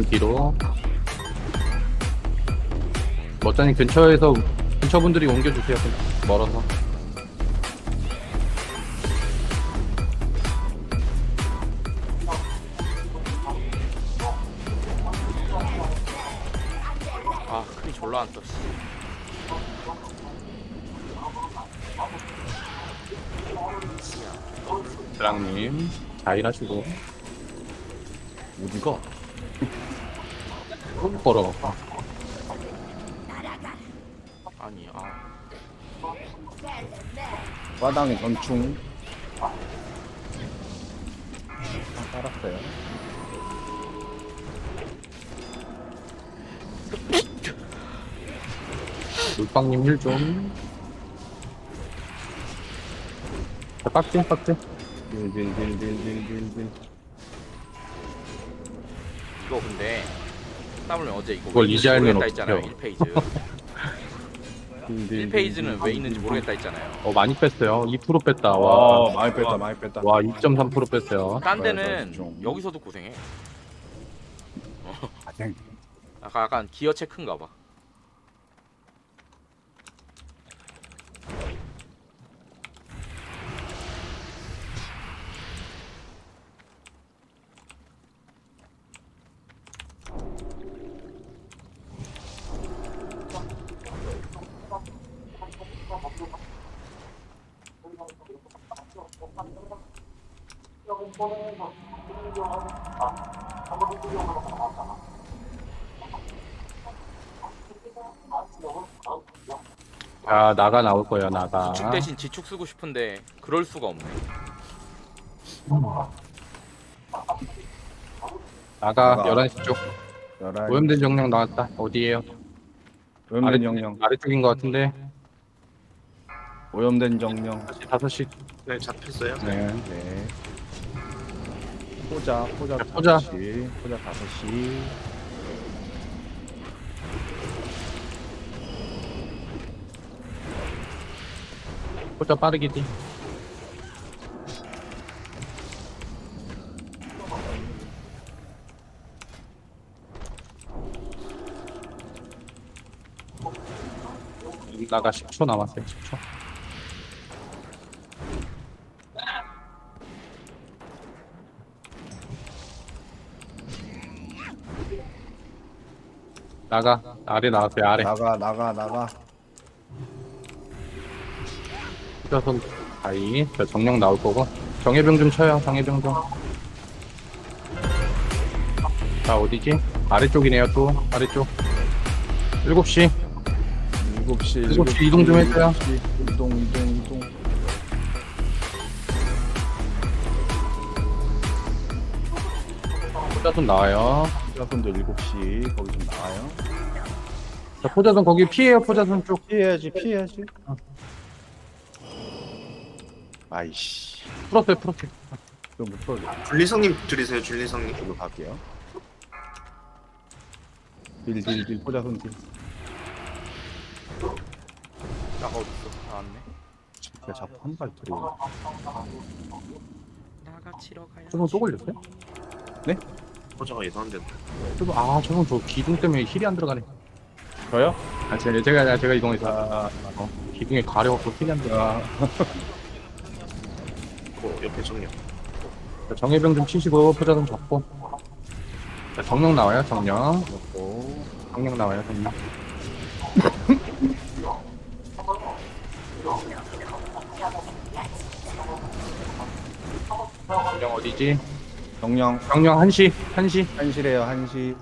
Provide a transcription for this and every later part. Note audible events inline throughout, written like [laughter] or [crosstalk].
약간 뒤로. 멋자님 근처에서 근처 분들이 옮겨주세요. 좀 멀어서. 아 크리 졸라 안 떴어 드랑님 잘 일하시고. 어디가? 걸어. 아니 아 마당에 전충. 아, 깔았어요. 물방님 힐 좀. 자, 빡진 빡진. 딜딜딜딜딜딜딜. 이거 근데 땀을 어제 이거 그걸 왜 이제 알면 모르겠다 했잖아요 어떡해요. 1페이지 1페이지는 왜 있는지 모르겠다 했잖아요 어 많이 뺐어요. 2% 뺐다. 와, 와. 많이 뺐다, 많이 뺐다. 와 2.3% 뺐어요. 딴 데는 좀. 여기서도 고생해 가장 아까 약간 기어 체크인가 봐 자 나가 나올 거예요. 나가. 지축 대신 지축 쓰고 싶은데 그럴 수가 없네 나가 나가. 11시 쪽. 열한. 오염된 정령 나왔다. 어디에요? 오염된 영영. 아래쪽인 것 같은데. 오염된 정령. 5시. 네, 잡혔어요. 네. 네. 포자, 포자, 자, 포자. 다섯 시, 포자 다섯 시. 포자 빠르게 디. 나가 10초 남았어요. 10초. 나가. 아래 나왔어요 아래. 나가, 나가, 나가. 휴자선 아이. 저 정령 나올 거고. 정예병 좀 쳐요 정예병 좀자 어디지? 아래쪽이네요 또. 아래쪽. 7시. 일곱 시, 일곱 시 이동 좀 해줘요. 이동, 이동, 이동. 포자선 나와요 포자손도 일곱 시. 거기 좀 나와요. 자 포자선 거기 피해요 포자선 쪽 피해야지, 피해야지. 아이씨. 풀었어요 풀었어요 풀어줘. 줄리성님 줄이세요, 줄리성님. 이거 갈게요. 딜, 딜, 딜. 포자손 딜. 나가 어딨어 나왔네 진짜 자꾸 한 발 들어. 나가 치러 가야 저건 또 걸렸어요? 호자가 이상한데. 저건 아 저건 저 기둥 때문에 힐이 안 들어가네 저요? 아 제가 제가, 제가 이동해서 아, 어, 기둥에 가려갖고 힐이 안 들어가 아, 그 옆에 정령. 자, 정예병 좀 치시고 포자선 잡고 자 정령 나와요 정령 오. 정령 나와요 정령 [laughs] 정령 어디지? 정령 정령 1시 1시 한시래요 한시.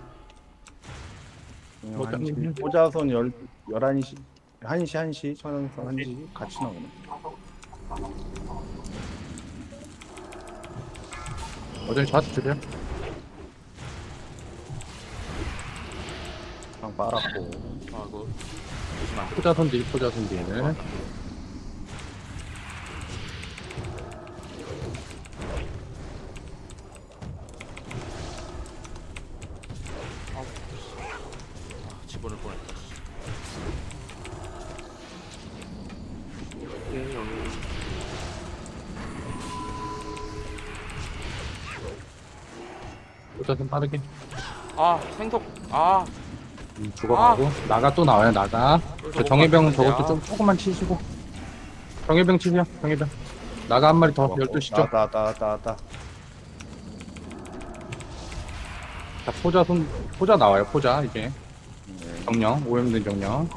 뭐, 한시. 음. 포자손 열 열한 시 한시 한시 천연선 한시 같이 나오네. 어제 주세요 그냥 빨았고. 아 조심 돼. 포자선 뒤 포자선 뒤에는 집어넣을 뻔했다 네, 여기. 포자선 빠르게. 아 생석 아. 음, 죽어가고. 나가 또 나와요 나가. 저 정예병 저것도 좀 조금만 치시고. 정예병 치세요 정예병. 나가 한 마리 더 12시죠? 나왔다 왔다 왔다 왔다 자 포자 손 포자 나와요 포자 이제 네. 정령 오염된 정령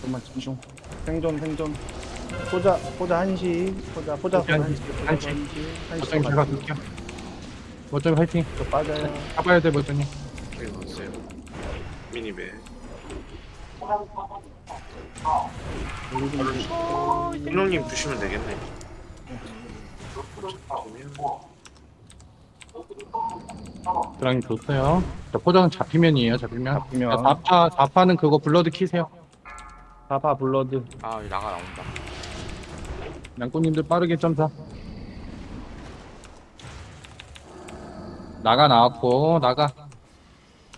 좀만 집중 생존 생존. 포자 포자 한시 포자 포자 포자 한시 포자 한시. 한시 한시. 버전이 잘 가줄게요. 버전이 화이팅. 또 빠져요. 잡아야 돼 버전이. 여기 왔어요. 미니배. 민호님 주시면 되겠네. 드랑이 좋어요. 자 포자는 잡히면이에요 잡히면. 잡히면. 자 4파 4파는 그거 블러드 키세요. 파파 블러드. 아 나가 나온다. 양꼬님들 빠르게 점사. 나가 나왔고 나가.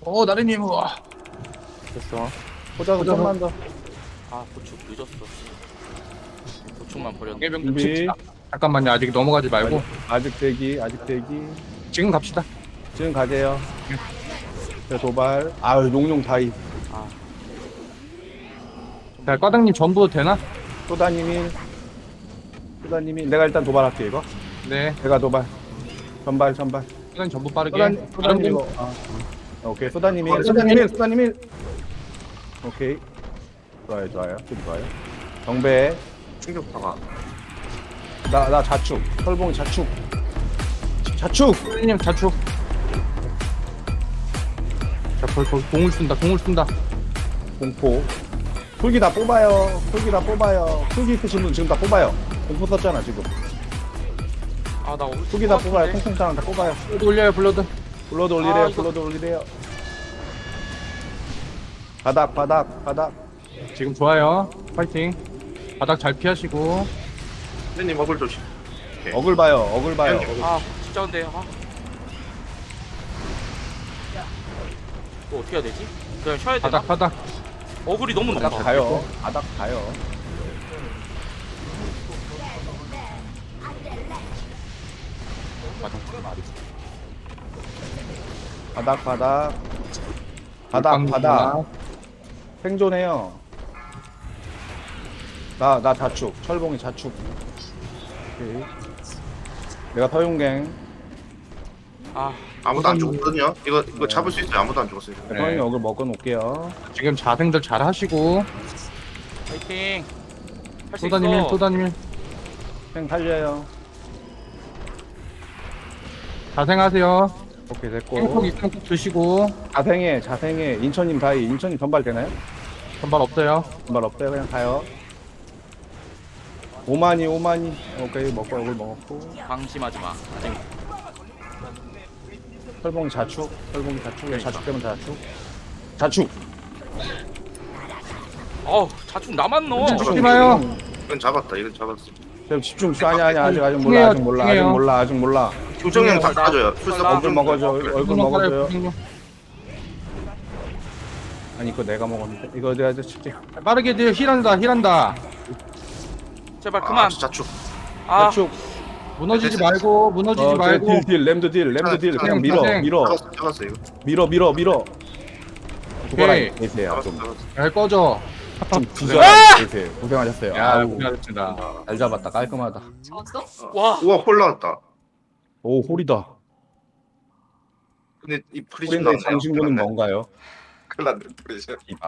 오 나래님 우와. 됐어. 포자 좀만 더. 아 보축 늦었어. 보축만 버렸네. 준비. 잠깐만요 아직 넘어가지 말고. 아직 대기 아직 대기 지금 갑시다. 지금 가세요. 자 도발. 아유 용용 다이. 아자 과장님 전부 되나? 소다님이 소다님이 내가 일단 도발할게 이거. 네. 내가 도발. 전발 전발. 시간 전부 빠르게. 소다님 소다님 이거. 아. 오케이 소다님이 어, 소다님이 소다님이. 오케이. 좋아요 좋아요. 좀 좋아요. 정배. 충격파가. 나 나 자축 설봉 자축 자축. 선생님 자축. 자 거기 거기 공을 쏜다 공을 쏜다. 공포. 풀기 다 뽑아요. 풀기 다 뽑아요. 풀기 있으신 분 지금 다 뽑아요. 공포 썼잖아 지금. 아나 오늘 풀기 다 뽑아요. 통통장 다 뽑아요. 블러드 올려요 블러드. 블러드 올리래요 아, 이거- 블러드 올리래요. 바닥 바닥 바닥. 지금 좋아요. 파이팅. 바닥 잘 피하시고. 선생님 어글 조심. 어글 봐요 어글 봐요. 어글. 아 진짜 근데 아 이거 어떻게 해야 되지? 그냥 쉬어야 되나? 바닥 바닥. 어글이 너무 바닥 높아. 가요. 바닥 가요. 바닥 말이 바닥 바닥. 바닥 바닥. 생존해요. 나 나 자축 철봉이 자축 오케이. 내가 서용갱. 아 아무도 안 죽었거든요. 이거 이거 네. 잡을 수 있어요. 아무도 안 죽었어요. 네. 서용이 어글 먹어 놓을게요. 지금 자생들 잘 하시고. 파이팅! 할수 소다님일 있어. 소다님일 생 살려요. 자생하세요. 오케이 됐고. 행콕 있으면 꼭 드시고. 자생해 자생해. 인천님 다이 인천님 전발 되나요? 전발 없어요. 전발 없어요. 그냥 가요 오만이 오만이 오케이 먹고 어글 먹었고. 방심하지 마. 아직. 철봉이 자축 철봉이 자축 그러니까. 자축 되면 자축. 자축! 어우 자축 자축. 죽지 마요. 이건 잡았다. 이건 잡았어. 좀 집중 아니 아니 아직 아직 몰라 아직 몰라 아직. 몰라 아직 몰라. 조정형 다 나- 따져요. 풀사 나- 얼굴 먹어줘. 얼굴 먹어줘요. 아니 이거 내가 먹었는데? 이거 내가 이제 칠게 빠르게 돼요. 힐한다 힐한다 제발 아, 그만 자축. 아 자축 무너지지 말고 무너지지 어, 말고 딜, 딜, 램드 딜, 램드 딜, 그냥 밀어, 자생. 밀어, 잡았어. 잡았어 이거. 밀어, 밀어, 밀어. 계세요. 잡았어. 좀, 잡았어. 잘 꺼져 좀 부자라이 계세요. 고생하셨어요. 야 아우, 고생하셨습니다 잘 잡았다, 깔끔하다. 와 우와 홀 나왔다. 오, 홀이다. 근데 이 홀인데 나왔네요. 장신구는 뭔가요? 큰일 났네 프리즘. 이밤.